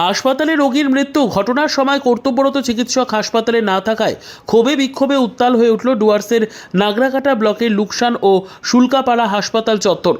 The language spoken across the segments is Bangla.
হাসপাতালে রোগীর মৃত্যু, ঘটনার সময় কর্তব্যরত চিকিৎসক হাসপাতালে না থাকায় ক্ষোভে বিক্ষোভে উত্তাল হয়ে উঠল ডুয়ার্সের নাগরাকাটা ব্লকের লুকসান ও শুল্কাপাড়া হাসপাতাল চত্বর।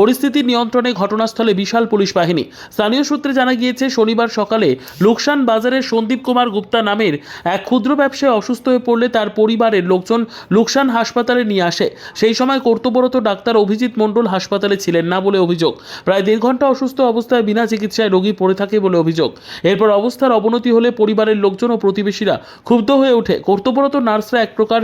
পরিস্থিতি নিয়ন্ত্রণে ঘটনাস্থলে বিশাল পুলিশ বাহিনী। স্থানীয় সূত্রে জানা গিয়েছে, শনিবার সকালে লোকসান বাজারের সন্দীপ কুমার গুপ্তা নামের এক ক্ষুদ্র ব্যবসায়ী অসুস্থ হয়ে পড়লে তার পরিবারের লোকজন লোকসান হাসপাতালে নিয়ে আসে। সেই সময় কর্তব্যরত ডাক্তার অভিজিৎ মণ্ডল হাসপাতালে ছিলেন না বলে অভিযোগ। প্রায় দেড় ঘণ্টা অসুস্থ অবস্থায় বিনা চিকিৎসায় রোগী পড়ে থাকে বলে অভিযোগ। এরপর অবস্থার অবনতি হলে পরিবারের লোকজন ও প্রতিবেশীরা ক্ষুব্ধ হয়ে ওঠে। কর্তব্যরত নার্সরা এক প্রকার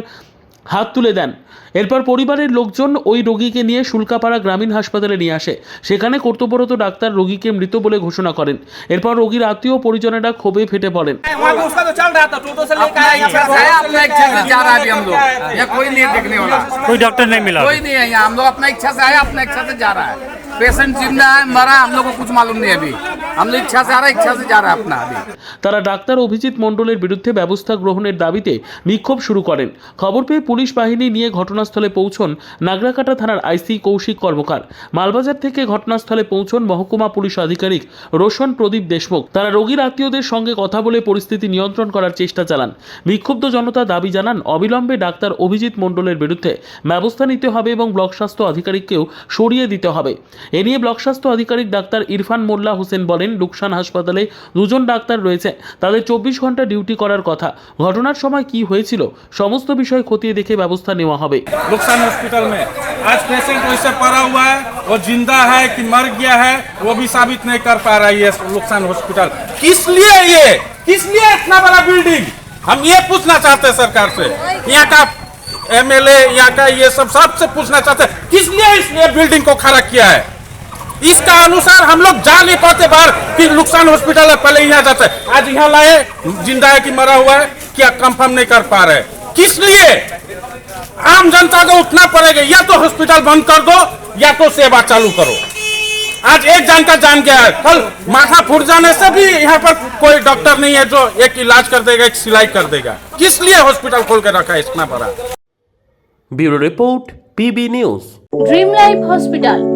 হাত তুলে দেন এরপর পরিবারের লোকজন ওই রোগীকে নিয়ে শুল্কাপাড়া গ্রামীণ হাসপাতালে নিয়ে আসে সেখানে কর্তব্যরত ডাক্তার রোগীকে মৃত বলে ঘোষণা করেন এরপর রোগীর আত্মীয় ও পরিজনেরা ক্ষোভে ফেটে পড়েন वहाँ पे उसका तो चल रहा था टोटो से लेकर अपना आया इच्छा से है अपना इच्छा से जा रहा है अभी हम लोग यहाँ कोई नहीं है देखने वाला कोई डॉक्टर नहीं मिला कोई नहीं है यहाँ हम लोग अपना इच्छा से आए अपना इच्छा से जा रहा है पेशेंट जिंदा है मरा है, हम लोग को कुछ मालूम नहीं है अभी हम लोग इच्छा से आ रहा है इच्छा से जा रहा है अपना अभी তারা ডাক্তার অভিজিৎ মণ্ডলের বিরুদ্ধে ব্যবস্থা গ্রহণের দাবিতে বিক্ষোভ শুরু করেন খবর পেয়ে পুলিশ বাহিনী নিয়ে ঘটনাস্থলে পৌঁছন নাগরাকাটা থানার আইসি কৌশিক কর্মকার মালবাজার থেকে ঘটনাস্থলে পৌঁছন মহকুমা পুলিশ আধিকারিক রোশন প্রদীপ দেশমুখ তারা রোগীর আত্মীয়দের সঙ্গে কথা বলে পরিস্থিতি নিয়ন্ত্রণ করার চেষ্টা চালান বিক্ষুব্ধ জনতা দাবি জানান অবিলম্বে ডাক্তার অভিজিৎ মণ্ডলের বিরুদ্ধে ব্যবস্থা নিতে হবে এবং ব্লক স্বাস্থ্য আধিকারিককেও সরিয়ে দিতে হবে এ নিয়ে ব্লক স্বাস্থ্য আধিকারিক ডাক্তার ইরফান মোল্লা হোসেন বলেন লুকসান হাসপাতালে দুজন ডাক্তার রয়েছে তাদের চব্বিশ ঘন্টা ডিউটি করার কথা ঘটনার সময় কি হয়েছিল সমস্ত বিষয় খতিয়ে দেখে ব্যবস্থা নেওয়া হবে नुकसान हॉस्पिटल में आज पेशेंट वैसे पड़ा हुआ है वो जिंदा है कि मर गया है वो भी साबित नहीं कर पा रहा है ये नुकसान हॉस्पिटल किस लिए ये किस लिए इतना बड़ा बिल्डिंग हम ये पूछना चाहते हैं सरकार से यहाँ का एमएलए यहाँ का ये सब सबसे पूछना चाहते हैं किस लिए इसलिए बिल्डिंग को खड़ा किया है इसका अनुसार हम लोग जा नहीं पाते बाहर कि नुकसान हॉस्पिटल है पहले यहाँ जाते आज यहाँ लाए ज़िंदा है कि मरा हुआ है क्या कंफर्म नहीं कर पा रहे। किस लिए? आम जनता को उठना पड़ेगा या तो हॉस्पिटल बंद कर दो या तो सेवा चालू करो। आज एक जान का जान गया है। कल माथा फूट जाने से भी यहाँ पर कोई डॉक्टर नहीं है जो एक इलाज कर देगा एक सिलाई कर देगा। किस लिए हॉस्पिटल खोल कर रखा है इतना बड़ा? Bureau report PB news. Dream life hospital.